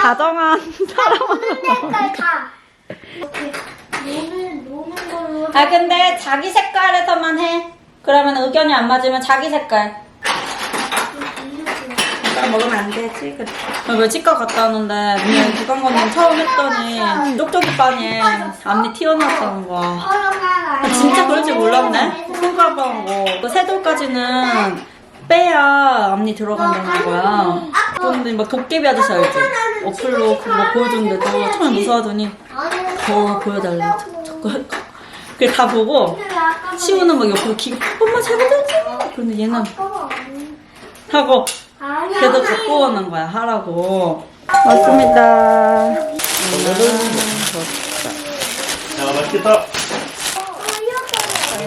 다정한 노는 색깔 다. 이렇게 노는 노는 걸로. 아 근데 자기 색깔에서만 해. 그러면 의견이 안 맞으면 자기 색깔. 색깔 먹으면 안 되지. 그래. 왜 치과 갔다 왔는데 그냥 구강검진 처음 했더니 쪽쪽이 빠니에 앞니 튀어나왔다는 거야. 아, 진짜 그럴 줄 몰랐네. 손가락하고 그 세돌까지는 빼야 앞니 들어간다는 거야. 근데 막 도깨비 아저씨 알지? 어플로 그거 보여줬는데도 처음에 무서워하더니 더 보여달래. 자꾸 그래 다 보고 시우는 막 옆으로 기가 엄마 잘못했지? 그런데 얘는 하고 계속 갖고 오는 거야 하라고. 맞습니다. 자, 맛있겠다.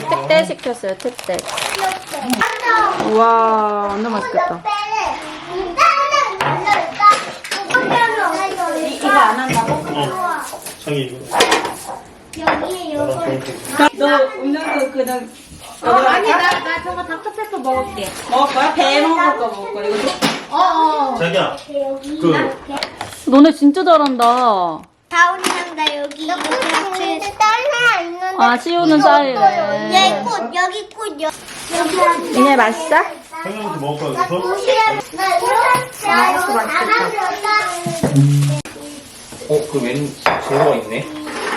특대 시켰어요 특대. 우와 완전 맛있겠다. 이거 안 한다고? 어. 자기 이거. 여기에 나랑 요걸 좋은 색. 너 음료수 그냥 어, 아니 나, 나 저거 닥터페퍼 먹을게. 먹을 거야? 배 먹을 거 먹을 거야? 이거 어어. 자기야, 여기 그 너네 진짜 잘한다. 나 여기 이렇게 딸래 있는데 아 시우는 쌀이래. 여기 꽃 여기 꽃 여- 여기 이네 맛있어? 형님도 먹을 거야? 나 이거 안 만들었다 어, 그 웬, 재료가 있네.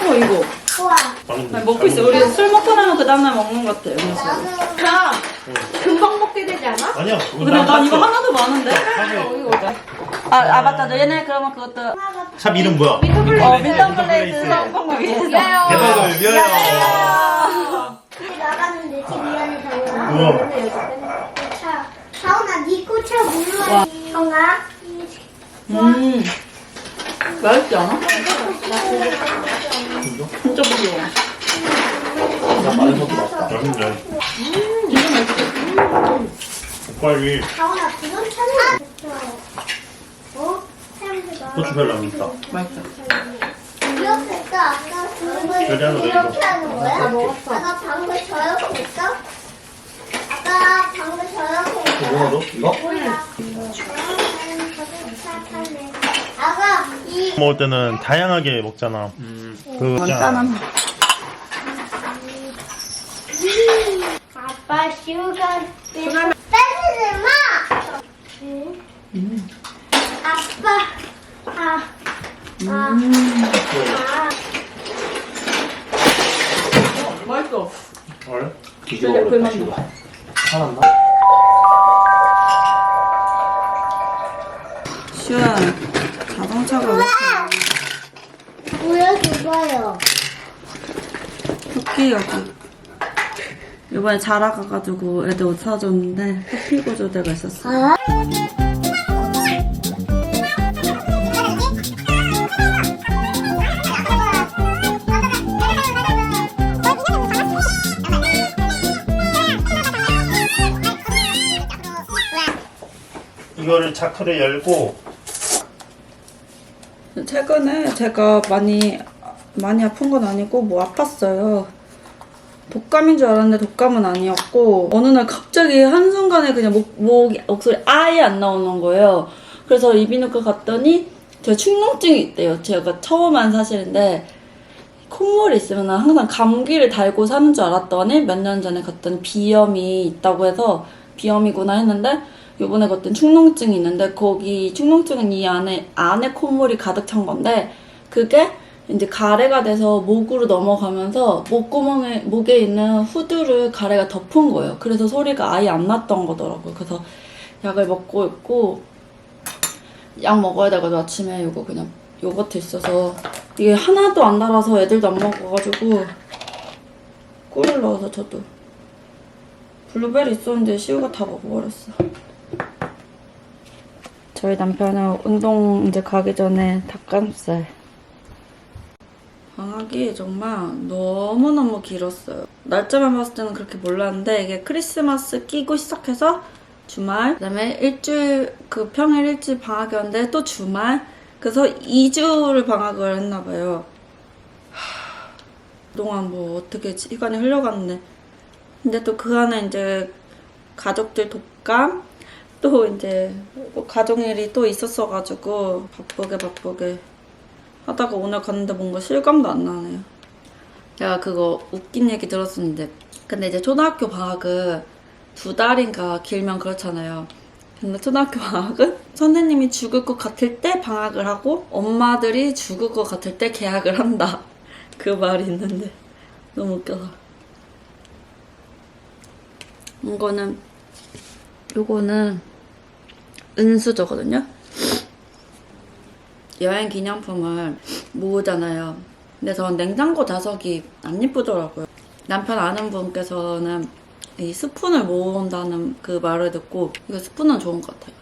어 이거 좋아 방금 아니, 먹고 있어. 우리 술 먹고 나면 그 다음날 먹는 것 같아. 음료수. 자, 금방 먹게 되지 않아? 아니야. 근데 난 이거 하나도 많은데? 사실 아, 아 맞다. 너 얘네 그러면 그것도 샵 이름 뭐야? 어 밀당 플레이스 성공을 위해서. 대박을 위하여. 나갔는데 집 미안해 우와. 차 다운아 네 꽃차 물러 형아 음. 맛있지 않아? 진짜 부드러워. 나 마늘 먹기 맛있다. 맛있네. 빨리 다운아 지금 차는 어? 사람들 고추 별로 안 있다. 맛있어. 이렇게 했어 아까 방금 저리 하나 이렇게. 하는 거야? 아까 방금 저렇게 했어? 아까 방금 저렇게 했어? 뭐? 이거? 아가 이 먹을 때는 다양하게 먹잖아. 그 간단한. 아빠 시우가 때리지 마. 응. 아빠 아. 아. 아. 맛있어. 그래? 비주얼로 그래, 봐. 화났나? 토끼 여기. 이번에 자라 가가지고 애들 옷 사줬는데 토끼 구조대가 있었어. 아? 이거를 자크를 열고 최근에 제가 많이 많이 아픈 건 아니고 뭐 아팠어요. 독감인 줄 알았는데 독감은 아니었고 어느 날 갑자기 한순간에 그냥 목, 목 목소리 아예 안 나오는 거예요. 그래서 이비인후과 갔더니 제가 축농증이 있대요. 제가 처음 한 사실인데 콧물이 있으면 항상 감기를 달고 사는 줄 알았더니 몇 년 전에 갔더니 비염이 있다고 해서 비염이구나 했는데 요번에 갔더니 축농증이 있는데 거기 축농증은 이 안에 안에 콧물이 가득 찬 건데 그게 이제 가래가 돼서 목으로 넘어가면서 목구멍에 목에 있는 후드를 가래가 덮은 거예요. 그래서 소리가 아예 안 났던 거더라고요. 그래서 약을 먹고 있고 약 먹어야 돼가지고 아침에 이거 그냥 요거트 있어서 이게 하나도 안 달아서 애들도 안 먹어가지고 꿀을 넣어서 저도 블루베리 있었는데 시우가 다 먹어버렸어. 저희 남편은 운동 이제 가기 전에 닭가슴살. 방학이 정말 너무너무 길었어요. 날짜만 봤을 때는 그렇게 몰랐는데 이게 크리스마스 끼고 시작해서 주말 그 다음에 일주일 그 평일 일주일 방학이었는데 또 주말 그래서 2주를 방학을 했나 봐요. 하, 그동안 뭐 어떻게 시간이 흘러갔네. 근데 또 그 안에 이제 가족들 독감 또 이제 뭐 가족일이 또 있었어가지고 바쁘게 바쁘게 하다가 오늘 갔는데 뭔가 실감도 안 나네요. 제가 그거 웃긴 얘기 들었었는데 근데 이제 초등학교 방학은 두 달인가 길면 그렇잖아요. 근데 초등학교 방학은 선생님이 죽을 것 같을 때 방학을 하고 엄마들이 죽을 것 같을 때 개학을 한다. 그 말이 있는데 너무 웃겨서. 이거는 요거는 은수저거든요. 여행 기념품을 모으잖아요. 근데 전 냉장고 자석이 안 예쁘더라고요. 남편 아는 분께서는 이 스푼을 모은다는 그 말을 듣고 이거 스푼은 좋은 것 같아요.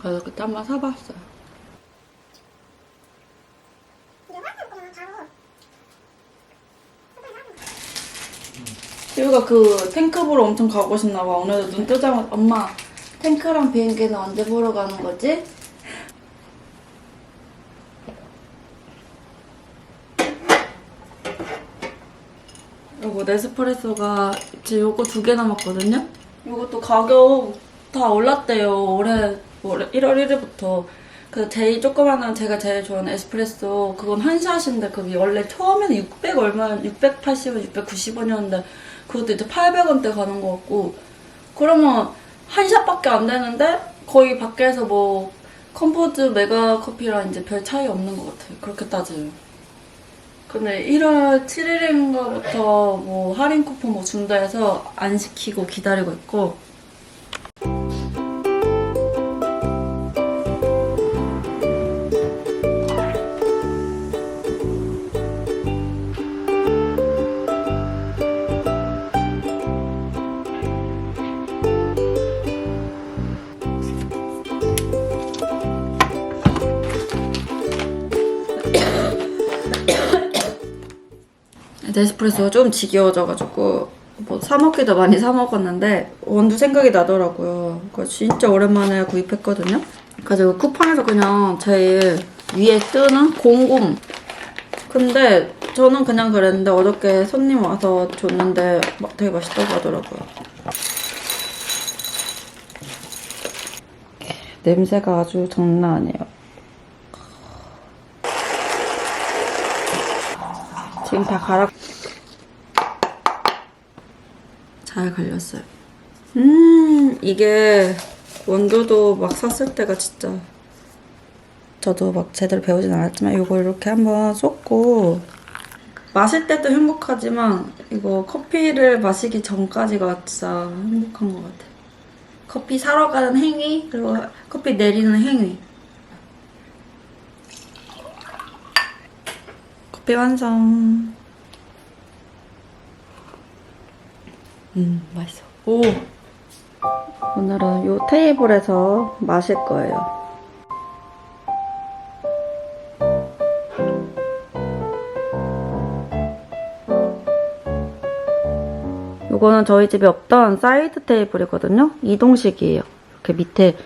그래서 그때 한번 사봤어요. 지우가 그 탱크 보러 엄청 가고 싶나 봐. 오늘도 눈 뜨자마자 엄마 탱크랑 비행기는 언제 보러 가는 거지? 요거 네스프레소가 지금 요거 두 개 남았거든요? 요것도 가격 다 올랐대요. 올해, 올해 1월 1일부터. 그 제일 조그마한 제가 제일 좋아하는 에스프레소 그건 한 샷인데 그게 원래 처음에는 600 얼마 680원 690원이었는데 그것도 이제 800원대 가는 거 같고 그러면 한 샷밖에 안 되는데 거의 밖에서 뭐 컴포즈 메가 커피랑 이제 별 차이 없는 것 같아요 그렇게 따지면 근데 1월 7일인가부터 뭐 할인 쿠폰 뭐 준다 해서 안 시키고 기다리고 있고 네스프레소가 좀 지겨워져가지고 뭐 사 먹기도 많이 사 먹었는데 원두 생각이 나더라고요. 그거 진짜 오랜만에 구입했거든요. 그래서 쿠팡에서 그냥 제일 위에 뜨는 공금. 근데 저는 그냥 그랬는데 어저께 손님 와서 줬는데 막 되게 맛있다고 하더라고요. 냄새가 아주 장난 아니에요. 지금 다 갈아 잘 갈렸어요. 음 이게 원두도 막 샀을 때가 진짜 저도 막 제대로 배우진 않았지만 이거 이렇게 한번 쏟고 마실 때도 행복하지만 이거 커피를 마시기 전까지가 진짜 행복한 것 같아요. 커피 사러 가는 행위 그리고 커피 내리는 행위 커피 완성. 음, 맛있어. 오! 오늘은 이 테이블에서 마실 거예요. 이거는 저희 집에 없던 사이드 테이블이거든요. 이동식이에요. 이렇게 밑에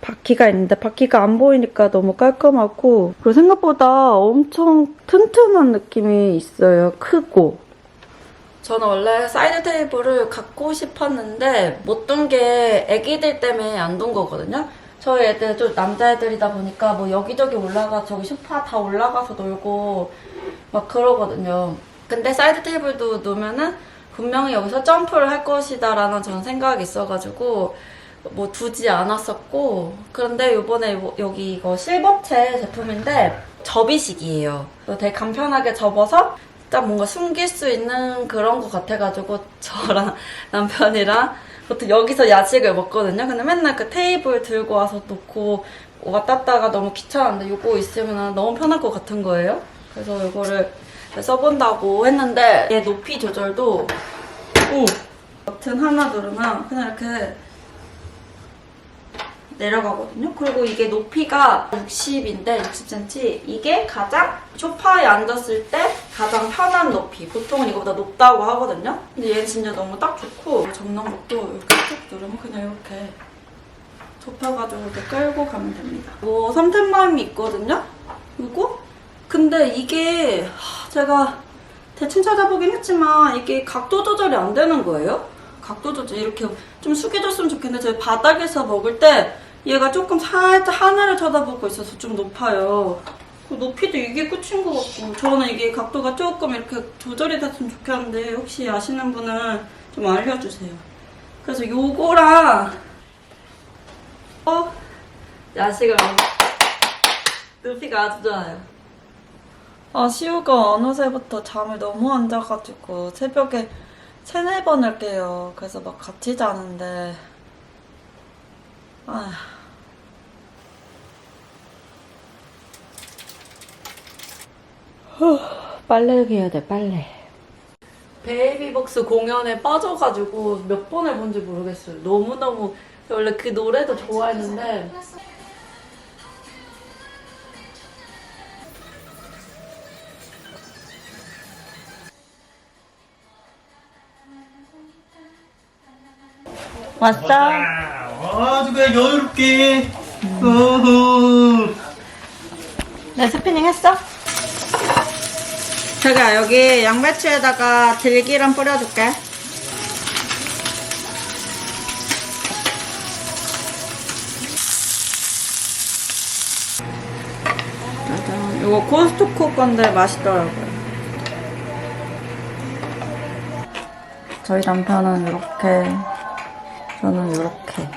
바퀴가 있는데 바퀴가 안 보이니까 너무 깔끔하고 그리고 생각보다 엄청 튼튼한 느낌이 있어요. 크고. 저는 원래 사이드 테이블을 갖고 싶었는데 못 둔 게 애기들 때문에 안 둔 거거든요. 저희 애들 좀 남자애들이다 보니까 뭐 여기저기 올라가 저기 소파 다 올라가서 놀고 막 그러거든요. 근데 사이드 테이블도 놓으면은 분명히 여기서 점프를 할 것이다 라는 저는 생각이 있어가지고 뭐 두지 않았었고 그런데 요번에 요- 여기 이거 실버체 제품인데 접이식이에요. 되게 간편하게 접어서 딱 뭔가 숨길 수 있는 그런 것 같아가지고 저랑 남편이랑 보통 여기서 야식을 먹거든요. 근데 맨날 그 테이블 들고 와서 놓고 왔다 갔다가 너무 귀찮은데 이거 있으면 너무 편할 것 같은 거예요. 그래서 이거를 써본다고 했는데 얘 높이 조절도 오 버튼 하나 누르면 그냥 이렇게 내려가거든요. 그리고 이게 높이가 60인데 60cm 이게 가장 소파에 앉았을 때 가장 편한 높이. 보통은 이거보다 높다고 하거든요. 근데 얘는 진짜 너무 딱 좋고 접는 것도 이렇게 쭉 누르면 그냥 이렇게 좁혀가지고 이렇게 끌고 가면 됩니다. 뭐 삼텐마임이 있거든요. 이거? 근데 이게 하, 제가 대충 찾아보긴 했지만 이게 각도 조절이 안 되는 거예요. 각도 조절 이렇게 좀 숙여줬으면 좋겠는데 제 바닥에서 먹을 때 얘가 조금 살짝 하늘을 쳐다보고 있어서 좀 높아요. 그 높이도 이게 끝인 것 같고 저는 이게 각도가 조금 이렇게 조절이 됐으면 좋겠는데 혹시 아시는 분은 좀 알려주세요. 그래서 요거랑 어 야식을 먹 높이가 아주 좋아요. 아 시우가 어느새부터 잠을 너무 안 자가지고 새벽에 세네 번을 깨요. 그래서 막 같이 자는데 아. 빨래 해야 돼, 빨래. 베이비복스 공연에 빠져가지고 몇 번을 본지 모르겠어요. 너무너무 원래 그 노래도 좋아했는데 왔어? 아주 그냥 여유롭게. 어허. 네, 스피닝 했어? 제가 여기 양배추에다가 들기름 뿌려줄게. 짜잔. 이거 코스트코 건데 맛있더라고요. 저희 남편은 이렇게, 저는 이렇게.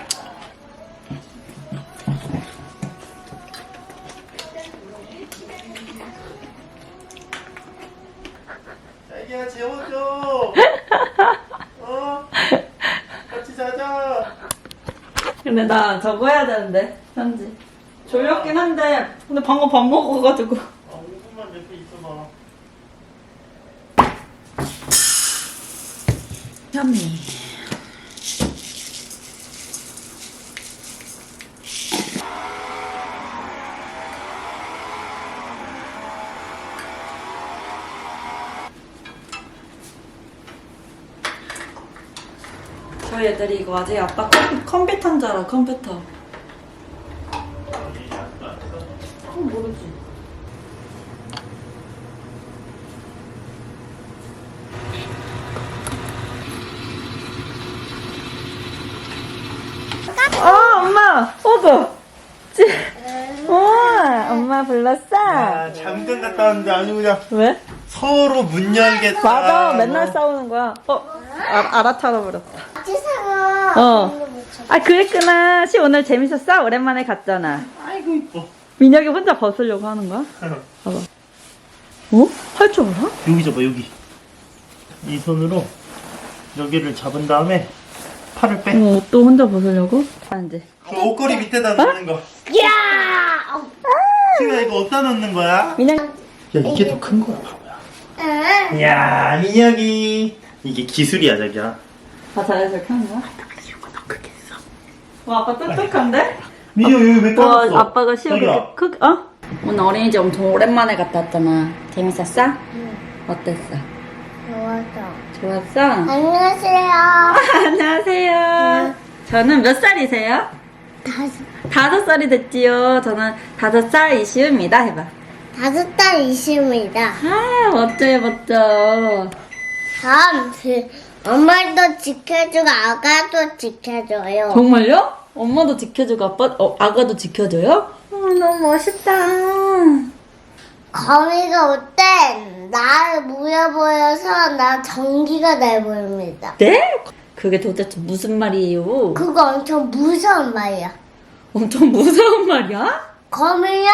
나 저거 해야 되는데 편지. 졸렸긴 한데 근데 방금 밥 먹어가지고. 아, 5분만 옆에 있어봐. 현미 애들이 이거 아직 아빠 컴, 컴퓨터인 줄 알아 컴퓨터 어, 모르지 어 엄마 어구 찌 우와 엄마 불렀어 아, 잠깐 갔다 왔는데 아주 그냥 왜? 서로 문 열겠다. 맞아 뭐. 맨날 싸우는 거야 어 아, 알아차려 버렸다 세상아. 어. 아 그랬구나 시 오늘 재밌었어? 오랜만에 갔잖아 아이고 이뻐. 민혁이 혼자 벗으려고 하는 거야? 봐봐 어? 할 줄 알아? 여기 잡아 여기. 이 손으로 여기를 잡은 다음에 팔을 빼. 어머 옷도 혼자 벗으려고? 안 돼 그 옷걸이 밑에다 넣는 거. 야! 지우야 이거 어디다 넣는 거야? 민혁 야 이게 더 큰 거야 바보야. 응. 이야 민혁이 이게 기술이야 자기야. 다 자연스럽게 하는 거야? 와 아빠 똑똑한데? 민혁 여기 왜와 따졌어? 아빠가 시험 자기야. 그렇게 크 어? 오늘 어린이집 엄청 오랜만에 갔다 왔잖아 재밌었어? 어땠어? 좋았어. 좋았어? 안녕하세요. 안녕하세요 저는 몇 살이세요? 다섯, 다섯 살이 됐지요 저는 다섯 살 이시우입니다 해봐 다섯 달 이십니다. 아 멋져요 멋져 다음, 그, 엄마도 지켜주고 아가도 지켜줘요. 정말요? 엄마도 지켜주고 아빠 어, 아가도 지켜줘요? 아, 너무 멋있다 거미가 올 땐 나를 물어보여서 나 전기가 날 보입니다. 네? 그게 도대체 무슨 말이에요? 그거 엄청 무서운 말이야. 엄청 무서운 말이야? 거미는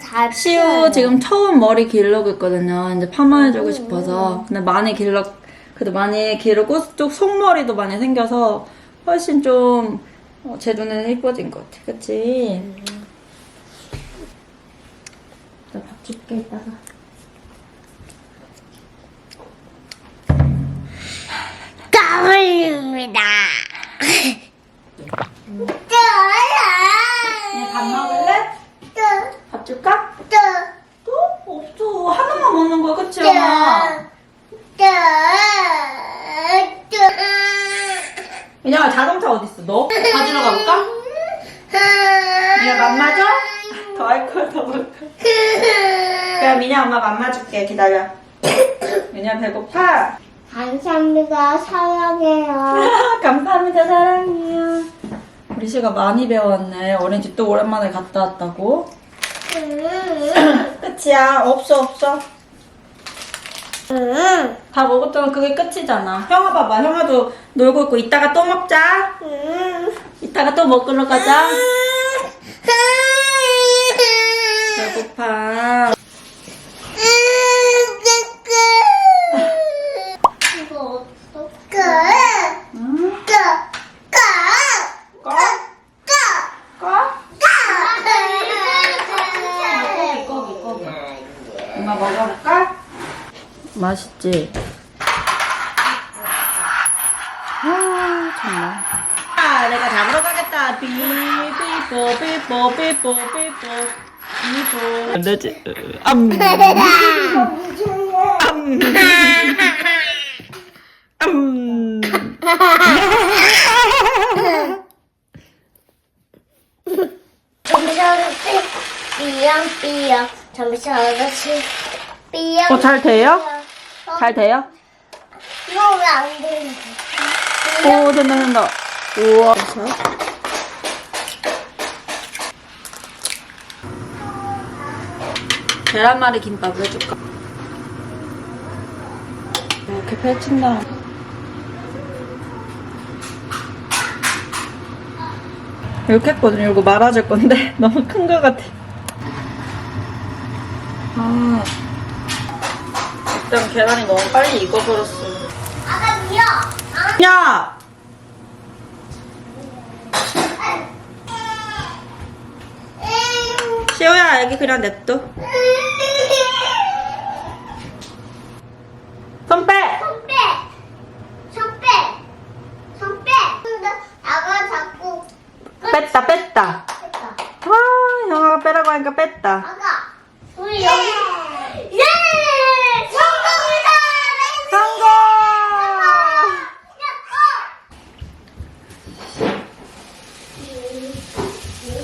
잘 시우. 지금 처음 머리 기르고 있거든요. 이제 파마해주고 싶어서. 근데 많이 길러, 그래도 많이 기르고 쪽 속머리도 많이 생겨서 훨씬 좀, 어, 제 눈에는 이뻐진 것 같아. 그치? 나밥 줄게, 이따가. 거미입니다. 밥 먹을래? 밥 줄까? 또? 없어. 하나만 먹는 거야, 그치, 엄마? 민영아, 자동차 어딨어? 너? 가지러 가볼까? 미야 맘 맞아? 더 할 걸, 더 먹을 걸. 그럼 미냐 엄마 맘 맞을게. 기다려. 미냐 배고파? 감사합니다. 사랑해요. 감사합니다. 사랑해요. 우리 시가 많이 배웠네. 어린 이집 또 오랜만에 갔다 왔다고. 끝이야. 없어, 없어. 음. 다 먹었더니 그게 끝이잖아. 형아 봐봐. 형아도 놀고 있고 이따가 또 먹자. 음. 이따가 또 먹으러 가자. 배고파. 이거 어떡해? 응? 까, 까, 꺼? 까, 꺼? 까. 꺼기, 꺼기, 꺼기. 엄마 먹어볼까? 맛있지? 아, 정말. 아, 내가 잡으러 가겠다. 삐삐뽀, 삐뽀, 삐뽀, 삐뽀, 삐뽀. 안 되지? 암. 암. 암. 삐약삐약 점심 아저씨 삐약 어, 잘 돼요? 잘 돼요? 이거 왜 안 되는지 오, 된다, 된다. 우와. 계란말이 김밥을 해줄까? 이렇게 펼친 다음. 이렇게 했거든요. 이거 말아줄 건데 너무 큰거 같아. 아, 일단 계란이 너무 빨리 익어버렸어. 아까 미워 야! 시호야 여기 그냥 냅둬 손 빼! 손 빼! 손 빼! 손 빼! 근데 아가 자꾸 뺐다 뺐다 했다. 아 형아가 빼라고 하니까 뺐다 아가 우리 여기 예! 성공이다! 성공!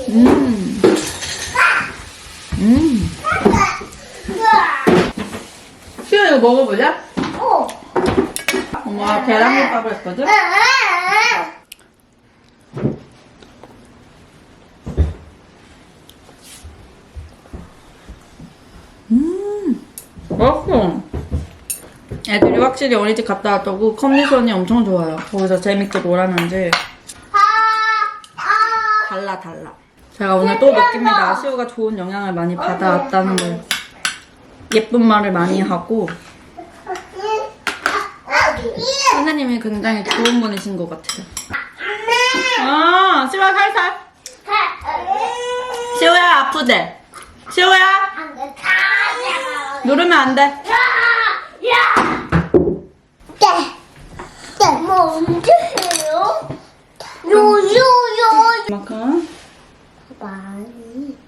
음. 음. 시호 이거 먹어보자 오! 엄마 계란국밥을 했거든? 맛있어. 애들이 확실히 어린이집 갔다 왔다고 컨디션이 엄청 좋아요. 거기서 재밌게 놀았는지 달라 달라. 제가 오늘 또 느낍니다. 시우가 좋은 영향을 많이 받아왔다는 걸. 예쁜 말을 많이 하고 선생님이 굉장히 좋은 분이신 것 같아요. 아, 시우야 살살. 시우야 아프대. 시우야 누르면 안 돼. 뭐 언제 해요? 요요요 이만큼. 많이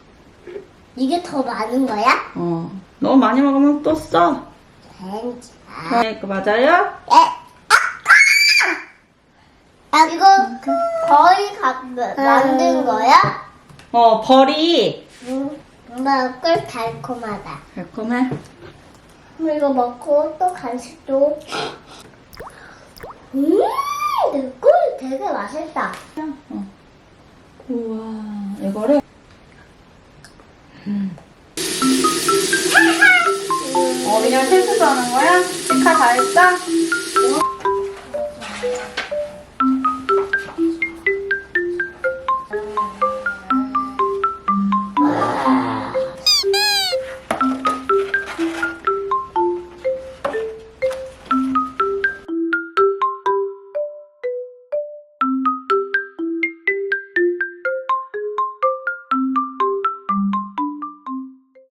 이게 더 많은 거야? 어. 너무 많이 먹으면 또 써. 괜찮아 네, 그 맞아요? 아, 이거 거의 가, 만든 거야? 어, 벌이 음, 먹을 달콤하다. 달콤해. 그럼 이거 먹고 또 간식도. 음, 꿀 되게 맛있다. 어. 우와, 이거를. 음. 어, 그냥 실수 하는 거야? 치카 다 했어?